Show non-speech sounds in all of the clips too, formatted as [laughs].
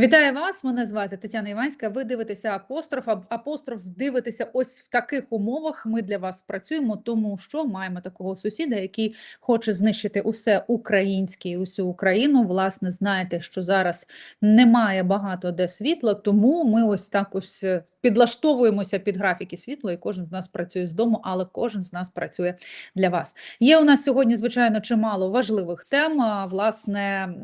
Вітаю вас! Мене звати Тетяна Іванська. Ви дивитеся апостроф. Апостроф дивитеся ось в таких умовах. Ми для вас працюємо, тому що маємо такого сусіда, який хоче знищити усе українське і усю Україну. Власне, знаєте, що зараз немає багато де світла, тому ми ось так ось е, підлаштовуємося під графіки світла, і кожен з нас працює з дому, але кожен з нас працює для вас. Є у нас сьогодні, звичайно, чимало важливих тем. Власне,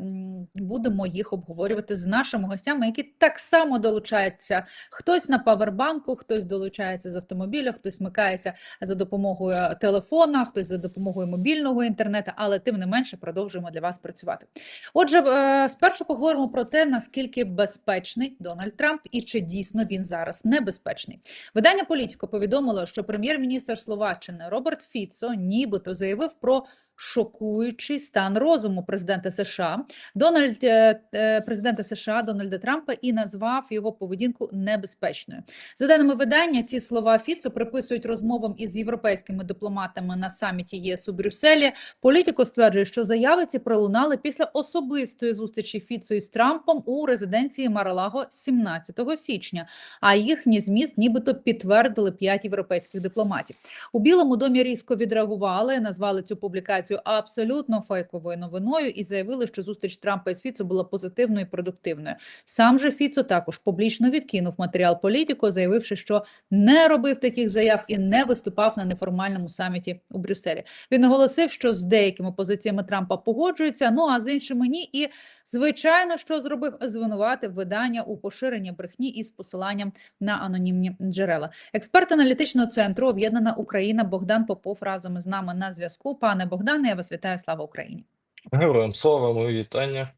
будемо їх обговорювати з нашими гостями, які так само долучаються. Хтось на павербанку, хтось долучається з автомобіля, хтось вмикається за допомогою телефона, хтось за допомогою мобільного інтернету, але тим не менше продовжуємо для вас працювати. Отже, е, спершу поговоримо про те, наскільки безпечний Дональд Трамп і чи дійсно він зараз небезпечний. Видання Політіко повідомило, що прем'єр-міністр Словаччини Роберт Фіцо нібито заявив про шокуючий стан розуму президента США Дональд е, е, президента США Дональда Трампа і назвав його поведінку небезпечною. За даними видання, ці слова Фіцо приписують розмовам із європейськими дипломатами на саміті ЄС у Брюсселі. Політико стверджує, що заяви ці пролунали після особистої зустрічі Фіцо із Трампом у резиденції Маралаго 17 січня. А їхній зміст нібито підтвердили п'ять європейських дипломатів. У Білому домі різко відреагували, назвали цю публікацію абсолютно фейковою новиною і заявили, що зустріч Трампа із Фіцо була позитивною і продуктивною. Сам же Фіцо також публічно відкинув матеріал політико, заявивши, що не робив таких заяв і не виступав на неформальному саміті у Брюсселі. Він наголосив, що з деякими позиціями Трампа погоджується, ну а з іншими ні. І звичайно, що зробив звинуватив видання у поширенні брехні із посиланням на анонімні джерела. Експерт аналітичного центру Об'єднана Україна Богдан Попов разом із нами на зв'язку. Пане Богдане, я вас вітаю. Слава Україні. Героям слава, мої вітання.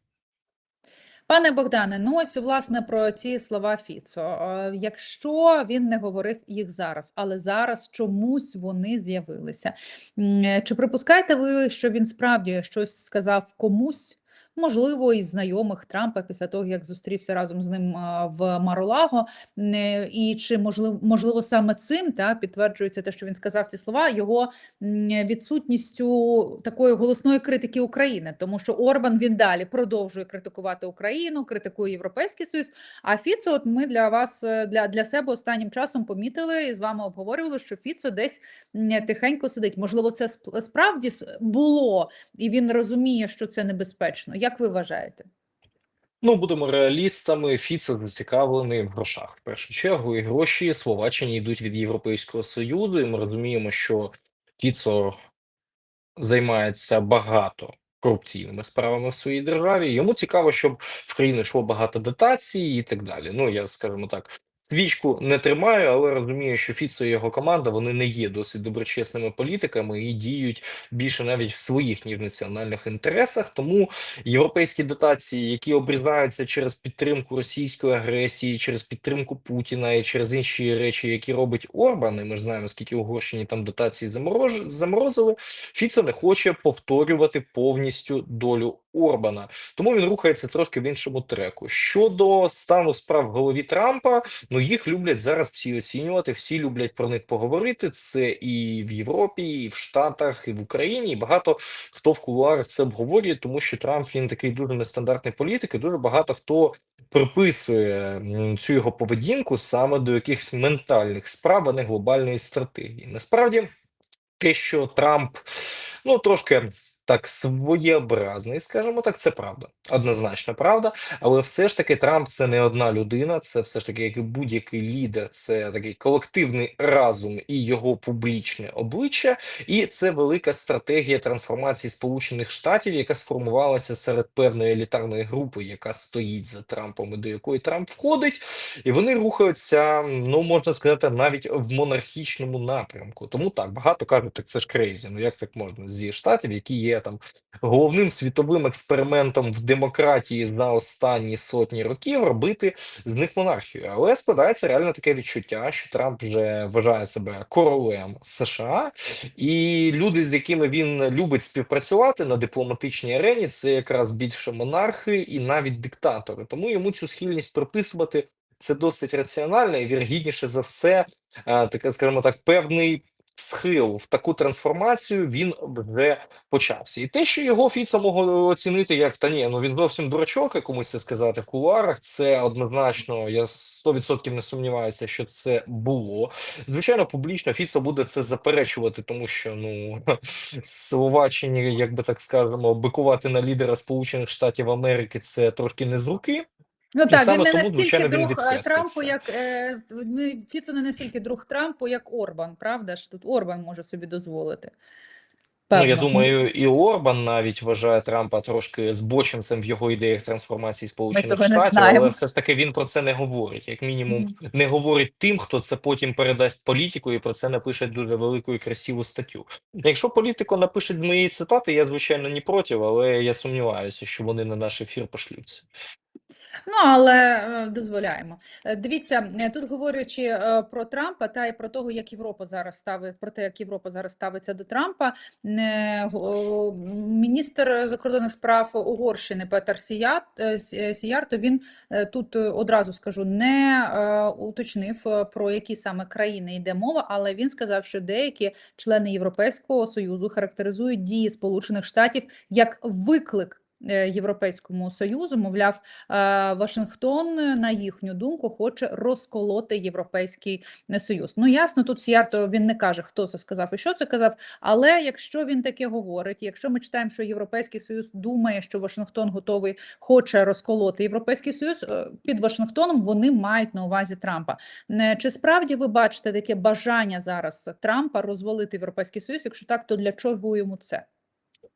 Пане Богдане, ну ось власне про ці слова Фіцо. Е, Якщо він не говорив їх зараз, але зараз чомусь вони з'явилися. Чи припускаєте ви, що він справді щось сказав комусь? Можливо, із знайомих Трампа після того, як зустрівся разом з ним в Маролаго, і чи можливо, можливо саме цим та підтверджується те, що він сказав ці слова, його відсутністю такої голосної критики України, тому що Орбан він далі продовжує критикувати Україну, критикує Європейський Союз. А Фіцо, от ми для вас е, для, для себе останнім часом помітили і з вами обговорювали, що Фіцо десь тихенько сидить. Можливо, це справді було, і він розуміє, що це небезпечно. Як ви вважаєте? Ну, будемо реалістами. Фіце зацікавлений в грошах в першу чергу, і гроші Словаччині йдуть від Європейського Союзу. І ми розуміємо, що Фіцо займається багато корупційними справами в своїй державі. Йому цікаво, щоб в країну йшло багато дотацій і так далі. Ну, я скажімо так. Свічку не тримаю, але розумію, що Фіцо і його команда вони не є досить доброчесними політиками і діють більше навіть в своїх ніж національних інтересах. Тому європейські дотації, які обрізаються через підтримку російської агресії, через підтримку Путіна і через інші речі, які робить Орбан, і ми ж знаємо, скільки Угорщині там дотації заморозили. Фіцо не хоче повторювати повністю долю Орбана, тому він рухається трошки в іншому треку. Щодо стану справ в голові Трампа, ну їх люблять зараз всі оцінювати, всі люблять про них поговорити. Це і в Європі, і в Штатах, і в Україні. І багато хто в кулуарах це обговорює, тому що Трамп він такий дуже нестандартний політик, і дуже багато хто приписує цю його поведінку саме до якихось ментальних справ, а не глобальної стратегії. Насправді, те, що Трамп ну трошки. Так, своєобразний, скажімо так, це правда, однозначно правда. Але все ж таки Трамп це не одна людина, це все ж таки як і будь-який лідер, це такий колективний разум і його публічне обличчя, і це велика стратегія трансформації Сполучених Штатів, яка сформувалася серед певної елітарної групи, яка стоїть за Трампом і до якої Трамп входить, і вони рухаються, ну можна сказати, навіть в монархічному напрямку. Тому так багато кажуть, так це ж крейзі. Ну як так можна зі штатів, які є там головним світовим експериментом в демократії за останні сотні років, робити з них монархію. Але складається реально таке відчуття, що Трамп вже вважає себе королем США, і люди, з якими він любить співпрацювати на дипломатичній арені, це якраз більше монархи і навіть диктатори. Тому йому цю схильність приписувати це досить раціонально і вірогідніше за все, е, таке, скажімо так, певний схил в таку трансформацію він вже почався. І те, що його Фіцо могли оцінити як та ні, ну він зовсім дурачок, як комусь це сказати в кулуарах. Це однозначно. Я 100% не сумніваюся, що це було. Звичайно, публічно Фіцо буде це заперечувати, тому що ну [laughs] Словаччині, як би так скажемо, бикувати на лідера Сполучених Штатів Америки це трошки не з руки. Ну І так, він не настільки друг е. Трампу, як е, ну, Фіцо не настільки друг Трампу, як Орбан, правда ж? Тут Орбан може собі дозволити. Ну, я думаю, і Орбан навіть вважає Трампа трошки збоченцем в його ідеях трансформації Сполучених Штатів, але все ж таки він про це не говорить. Як мінімум, Мгм. не говорить тим, хто це потім передасть політику, і про це напише дуже велику і красиву статтю. Якщо політико напише мої цитати, я звичайно не проти, але я сумніваюся, що вони на наш ефір пошлються. Ну, але е, дозволяємо. Е, Дивіться, е, тут говорячи про Трампа та й про того, як Європа зараз ставить, про те, як Європа зараз ставиться до Трампа, міністр закордонних справ Угорщини Петер Сіят, е, Сі- е, Сіяр, то він тут одразу скажу, не уточнив про які саме країни йде мова, але він сказав, що деякі члени Європейського союзу характеризують дії Сполучених Штатів як виклик. Е, Європейському союзу, мовляв, Е, Вашингтон, е, на їхню думку, хоче розколоти Європейський Союз. Ну, ясно, тут Сіярто він не каже, хто це сказав і що це казав. Але якщо він таке говорить, якщо ми читаємо, що Європейський Союз думає, що Вашингтон готовий хоче розколоти Європейський Союз, під Вашингтоном вони мають на увазі Трампа. Чи справді ви бачите таке бажання зараз Трампа розвалити Європейський Союз? Якщо так, то для чого йому це?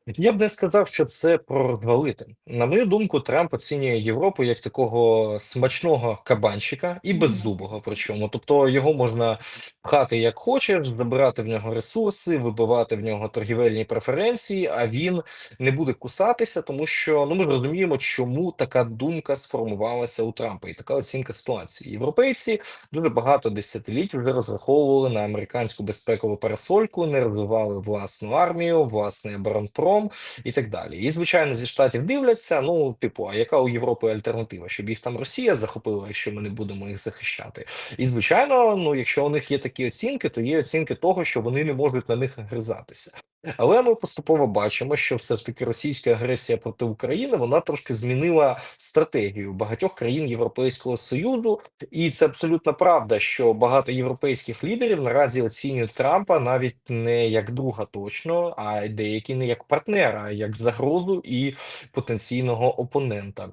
Я б не сказав, що це про розвалити. На мою думку, Трамп оцінює Європу як такого смачного кабанчика і беззубого. Причому, тобто його можна пхати як хочеш, забирати в нього ресурси, вибивати в нього торгівельні преференції, а він не буде кусатися, тому що ну ми ж розуміємо, чому така думка сформувалася у Трампа, і така оцінка ситуації. Європейці дуже багато десятиліть вже розраховували на американську безпекову парасольку, не розвивали власну армію, власний оборонпром і так далі. І звичайно, зі штатів дивляться. Ну, типу, а яка у Європи альтернатива? Щоб їх там Росія захопила, якщо ми не будемо їх захищати. І звичайно, ну якщо у них є такі оцінки, то є оцінки того, що вони не можуть на них гризатися. Але ми поступово бачимо, що все ж таки російська агресія проти України вона трошки змінила стратегію багатьох країн Європейського союзу, і це абсолютно правда, що багато європейських лідерів наразі оцінюють Трампа навіть не як друга точно, а деякі не як партнера, а як загрозу і потенційного опонента.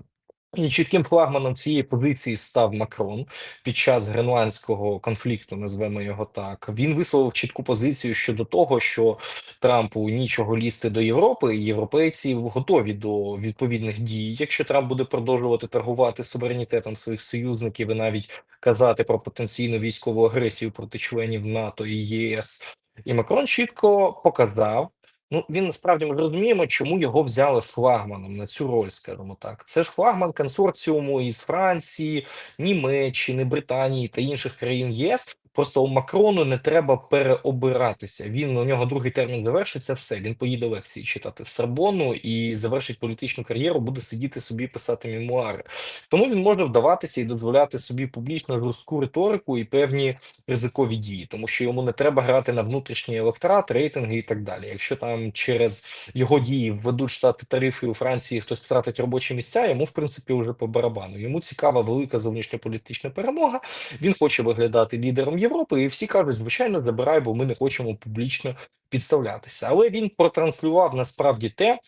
І чітким флагманом цієї позиції став Макрон під час гренландського конфлікту, назвемо його так. Він висловив чітку позицію щодо того, що Трампу нічого лізти до Європи, і європейці готові до відповідних дій, якщо Трамп буде продовжувати торгувати суверенітетом своїх союзників і навіть казати про потенційну військову агресію проти членів НАТО і ЄС. І Макрон чітко показав. Ну, він насправді ми розуміємо, чому його взяли флагманом на цю роль, скажімо так. Це ж флагман консорціуму із Франції, Німеччини, Британії та інших країн ЄС. Просто у Макрону не треба переобиратися. Він у нього другий термін завершиться. Все він поїде лекції читати в Сорбонну і завершить політичну кар'єру, буде сидіти собі писати мемуари. Тому він може вдаватися і дозволяти собі публічно жорстку риторику і певні ризикові дії, тому що йому не треба грати на внутрішній електорат, рейтинги і так далі. Якщо там через його дії введуть штати тарифи у Франції, хтось втратить робочі місця, йому в принципі вже по барабану. Йому цікава велика зовнішньополітична перемога. Він хоче виглядати лідером Європи, і всі кажуть, звичайно, забирай, бо ми не хочемо публічно підставлятися. Але він протранслював насправді те.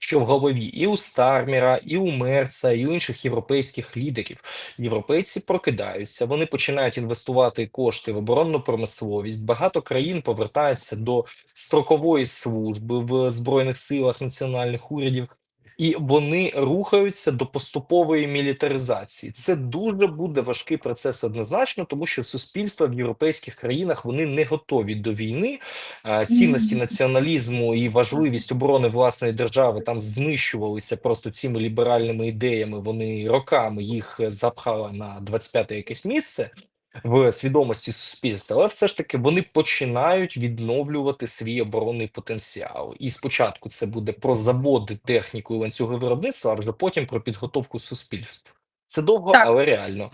Що в голові і у Старміра, і у Мерца, і у інших європейських лідерів європейці прокидаються, вони починають інвестувати кошти в оборонну промисловість. Багато країн повертаються до строкової служби в збройних силах національних урядів. І вони рухаються до поступової мілітаризації. Це дуже буде важкий процес однозначно, тому що суспільства в європейських країнах вони не готові до війни. Цінності націоналізму і важливість оборони власної держави там знищувалися просто цими ліберальними ідеями. Вони роками їх запхали на 25-те якесь місце в свідомості суспільства, але все ж таки вони починають відновлювати свій оборонний потенціал. І спочатку це буде про заводи, техніку і ланцюги виробництва, а вже потім про підготовку суспільства. Це довго, Так. але реально.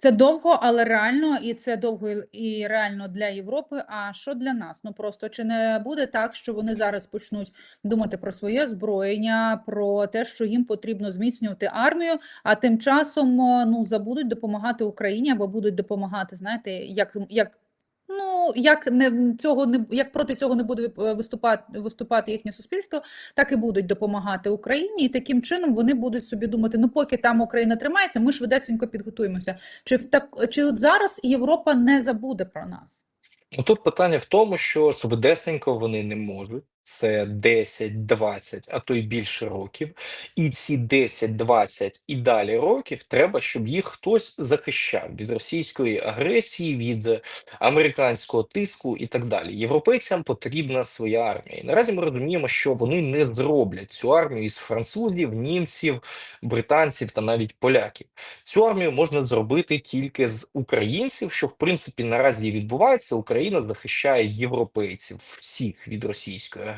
Це довго, але реально, і це довго і- реально для Європи. А що для нас? Ну просто чи не буде так, що вони зараз почнуть думати про своє зброєння, про те, що їм потрібно зміцнювати армію, а тим часом ну забудуть допомагати Україні або будуть допомагати, знаєте, як, як Ну, як не цього не як проти цього не буде виступати виступати їхнє суспільство, так і будуть допомагати Україні, і таким чином вони будуть собі думати: ну поки там Україна тримається, ми швидесенько підготуємося. Чи в так чи от зараз Європа не забуде про нас? Ну, тут питання в тому, що швидесенько вони не можуть. Це 10, 20, а то й більше років. І ці 10, 20 і далі років треба, щоб їх хтось захищав від російської агресії, від американського тиску і так далі. Європейцям потрібна своя армія. І наразі ми розуміємо, що вони не зроблять цю армію із французів, німців, британців та навіть поляків. Цю армію можна зробити тільки з українців, що в принципі наразі відбувається. Україна захищає європейців всіх від російської агресії,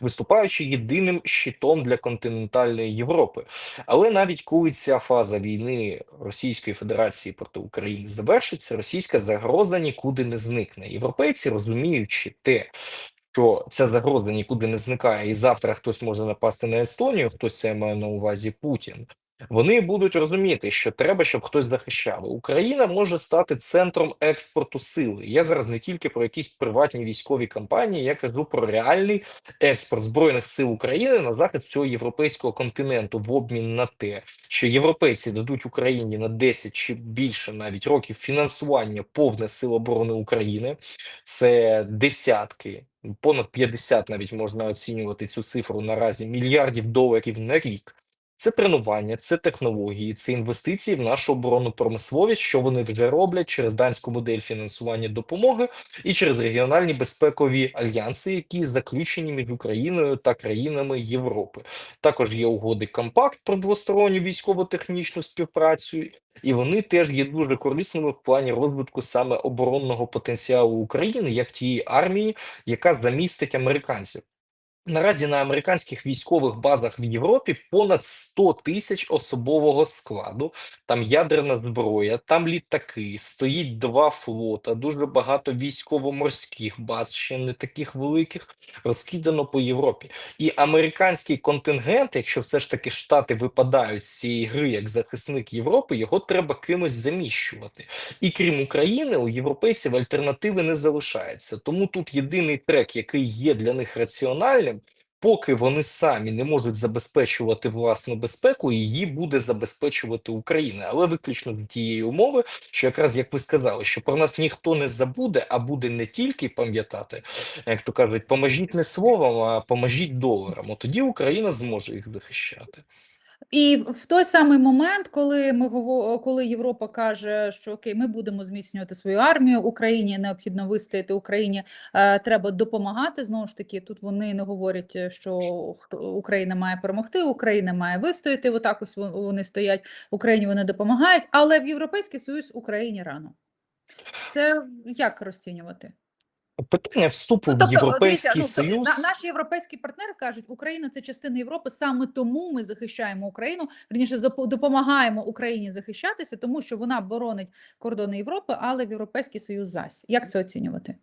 виступаючи єдиним щитом для континентальної Європи. Але навіть коли ця фаза війни Російської Федерації проти України завершиться, російська загроза нікуди не зникне. Європейці, розуміючи те, що ця загроза нікуди не зникає, і завтра хтось може напасти на Естонію, хтось це має на увазі Путін. Вони будуть розуміти, що треба, щоб хтось захищав. Україна може стати центром експорту сили. Я зараз не тільки про якісь приватні військові кампанії, я кажу про реальний експорт збройних сил України на захист всього європейського континенту в обмін на те, що європейці дадуть Україні на 10 чи більше навіть років фінансування повне сил оборони України. Це десятки, понад 50 навіть можна оцінювати цю цифру наразі мільярдів доларів на рік. Це тренування, це технології, це інвестиції в нашу оборонну промисловість, що вони вже роблять через данську модель фінансування допомоги і через регіональні безпекові альянси, які заключені між Україною та країнами Європи. Також є угоди Компакт про двосторонню військово-технічну співпрацю, і вони теж є дуже корисними в плані розвитку саме оборонного потенціалу України як тієї армії, яка замістить американців. Наразі на американських військових базах в Європі понад 100 тисяч особового складу. Там ядерна зброя, там літаки, стоїть два флота, дуже багато військово-морських баз, ще не таких великих, розкидано по Європі. І американський контингент, якщо все ж таки штати випадають з цієї гри як захисник Європи, його треба кимось заміщувати. І крім України, у європейців альтернативи не залишається. Тому тут єдиний трек, який є для них раціональним. Поки вони самі не можуть забезпечувати власну безпеку, її буде забезпечувати Україна, але виключно з тієї умови, що якраз як ви сказали, що про нас ніхто не забуде, а буде не тільки пам'ятати, як то кажуть, поможіть не словом, а поможіть доларам. Тоді Україна зможе їх захищати. І в той самий момент, коли ми коли Європа каже, що окей, ми будемо зміцнювати свою армію, Україні необхідно вистояти, Україні е, треба допомагати. Знову ж таки, тут вони не говорять, е, що Україна має перемогти, Україна має вистояти. Отак ось вон- вони стоять. Україні вони допомагають, але в Європейський Союз Україні рано. Це як розцінювати? Питання вступу Ну, в тобто, Європейський дивіться, ну, то- Союз. на- наші європейські партнери кажуть, Україна це частина Європи, саме тому ми захищаємо Україну. Верніше запо- допомагаємо Україні захищатися, тому що вона боронить кордони Європи, але в Європейський Союз зась. Як це оцінювати?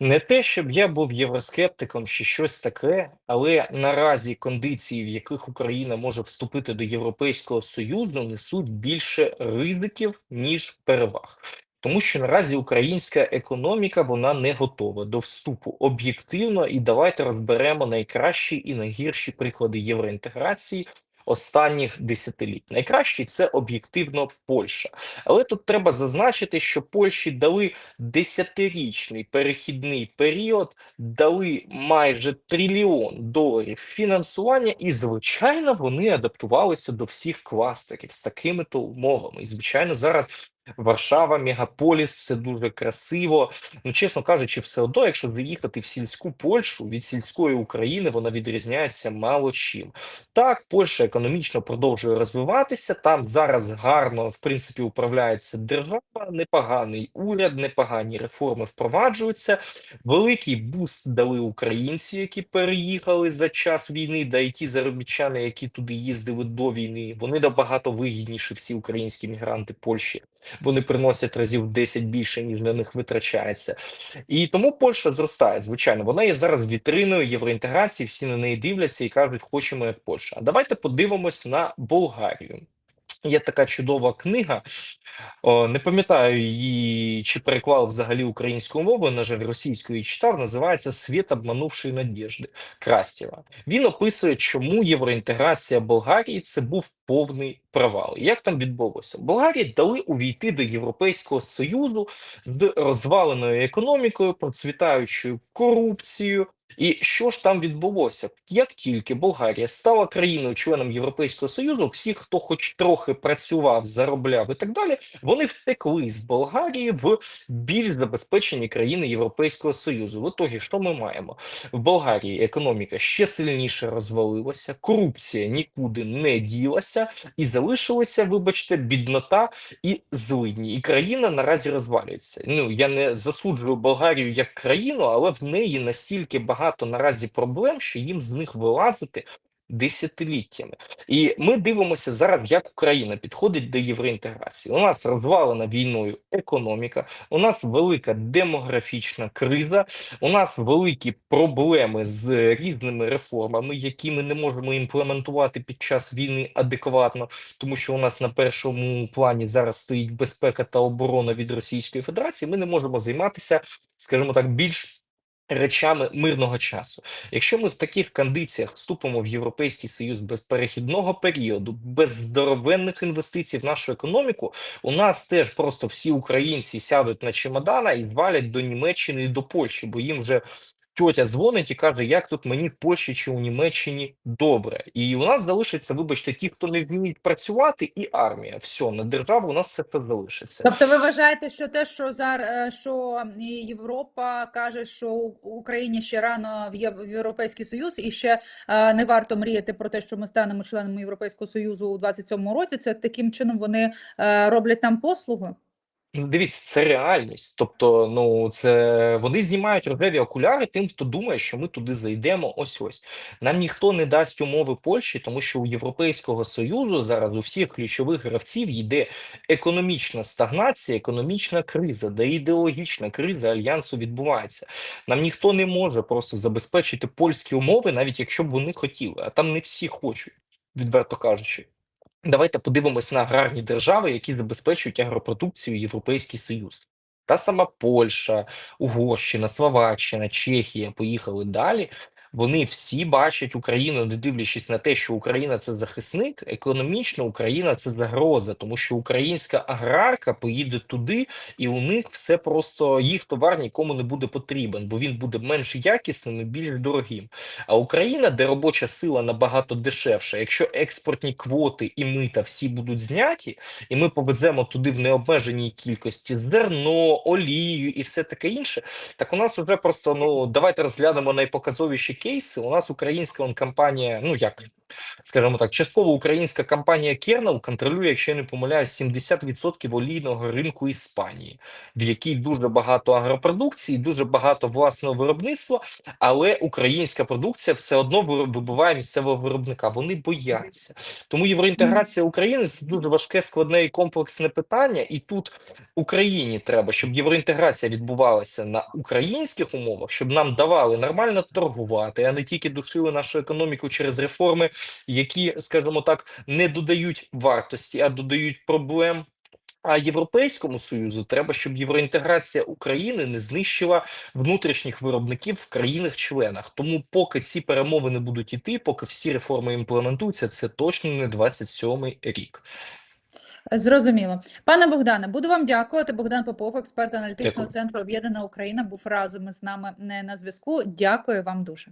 Не те, щоб я був євроскептиком чи щось таке, але наразі кондиції, в яких Україна може вступити до Європейського Союзу, несуть більше ризиків, ніж переваг. Тому що наразі українська економіка вона не готова до вступу об'єктивно, і давайте розберемо найкращі і найгірші приклади євроінтеграції останніх десятиліть. Найкращий це об'єктивно Польща. Але тут треба зазначити, що Польщі дали десятирічний перехідний період, дали майже трильйон доларів фінансування, і звичайно вони адаптувалися до всіх кластерів з такими то умовами. І звичайно, зараз Варшава, мегаполіс, все дуже красиво. Ну, чесно кажучи, все одно, якщо заїхати в сільську Польщу від сільської України, вона відрізняється мало чим. Так, Польща економічно продовжує розвиватися. Там зараз гарно, в принципі, управляється держава, непоганий уряд, непогані реформи впроваджуються. Великий буст дали українці, які переїхали за час війни, да і ті заробітчани, які туди їздили до війни. Вони набагато вигідніші всі українські мігранти Польщі. Вони приносять разів в 10 більше, ніж на них витрачається. І тому Польща зростає. Звичайно, вона є зараз вітриною євроінтеграції. Всі на неї дивляться і кажуть, хочемо як Польща. А давайте подивимось на Болгарію. Є така чудова книга. О, не пам'ятаю її, чи переклав взагалі українською мовою, на жаль, російською читав. Називається Світ обманувшої надіжди Крастєва. Він описує, чому євроінтеграція Болгарії це був повний провал. Як там відбулося? Болгарії дали увійти до Європейського Союзу з розваленою економікою, процвітаючою корупцією. І що ж там відбулося? Як тільки Болгарія стала країною членом Європейського Союзу, всі, хто хоч трохи працював, заробляв і так далі, вони втекли з Болгарії в більш забезпечені країни Європейського Союзу. В итогі, що ми маємо? В Болгарії економіка ще сильніше розвалилася, корупція нікуди не ділася, і залишилася, вибачте, біднота і злидні. І країна наразі розвалюється. Ну я не засуджую Болгарію як країну, але в неї настільки багато наразі проблем, що їм з них вилазити. Десятиліттями, і ми дивимося зараз, як Україна підходить до євроінтеграції. У нас розвалена війною економіка, у нас велика демографічна криза, у нас великі проблеми з різними реформами, які ми не можемо імплементувати під час війни адекватно, тому що у нас на першому плані зараз стоїть безпека та оборона від Російської Федерації. Ми не можемо займатися, скажімо так, більш речами мирного часу. Якщо ми в таких кондиціях вступимо в Європейський Союз без перехідного періоду, без здоровенних інвестицій в нашу економіку, у нас теж просто всі українці сядуть на чемодана і валять до Німеччини і до Польщі, бо їм вже тьотя дзвонить і каже, як тут мені в Польщі чи у Німеччині добре. І у нас залишиться, вибачте, ті, хто не вміють працювати, і армія. Все, на державу у нас все це залишиться. Тобто, ви вважаєте, що те, що зараз що і Європа каже, що Україні ще рано в Єв- Європейський Союз, і ще е, не варто мріяти про те, що ми станемо членами Європейського Союзу у 27-му році. Це таким чином вони е, роблять нам послугу. Ну, Дивіться, це реальність. Тобто, ну це вони знімають рожеві окуляри тим, хто думає, що ми туди зайдемо. Ось ось нам ніхто не дасть умови Польщі, тому що у Європейського союзу зараз у всіх ключових гравців йде економічна стагнація, економічна криза, де ідеологічна криза альянсу відбувається. Нам ніхто не може просто забезпечити польські умови, навіть якщо б вони хотіли, а там не всі хочуть, відверто кажучи. Давайте подивимось на аграрні держави, які забезпечують агропродукцію Європейський Союз. Та сама Польща, Угорщина, Словаччина, Чехія поїхали далі. Вони всі бачать Україну, не дивлячись на те, що Україна це захисник, економічно Україна це загроза, тому що українська аграрка поїде туди, і у них все просто їх товар нікому не буде потрібен, бо він буде менш якісним і більш дорогим. А Україна, де робоча сила набагато дешевша, якщо експортні квоти і мита всі будуть зняті, і ми повеземо туди в необмеженій кількості зерно, олію і все таке інше, так у нас вже просто ну давайте розглянемо найпоказовіші кейси. У нас українська компанія, ну як скажімо так, частково українська компанія Kernel контролює, якщо я не помиляюсь, 70% олійного ринку Іспанії, в якій дуже багато агропродукції, дуже багато власного виробництва, але українська продукція все одно вибиває місцевого виробника. Вони бояться. Тому євроінтеграція України це дуже важке, складне і комплексне питання. І тут Україні треба, щоб євроінтеграція відбувалася на українських умовах, щоб нам давали нормально торгувати, а не тільки душили нашу економіку через реформи, які, скажімо так, не додають вартості, а додають проблем. А Європейському Союзу треба, щоб євроінтеграція України не знищила внутрішніх виробників в країнах-членах. Тому, поки ці перемовини будуть іти, поки всі реформи імплементуються, це точно не 27-й рік. Зрозуміло. Пане Богдане, буду вам дякувати. Богдан Попов, експерт аналітичного Дякую. центру Об'єднана Україна, був разом із нами е, на зв'язку. Дякую вам дуже.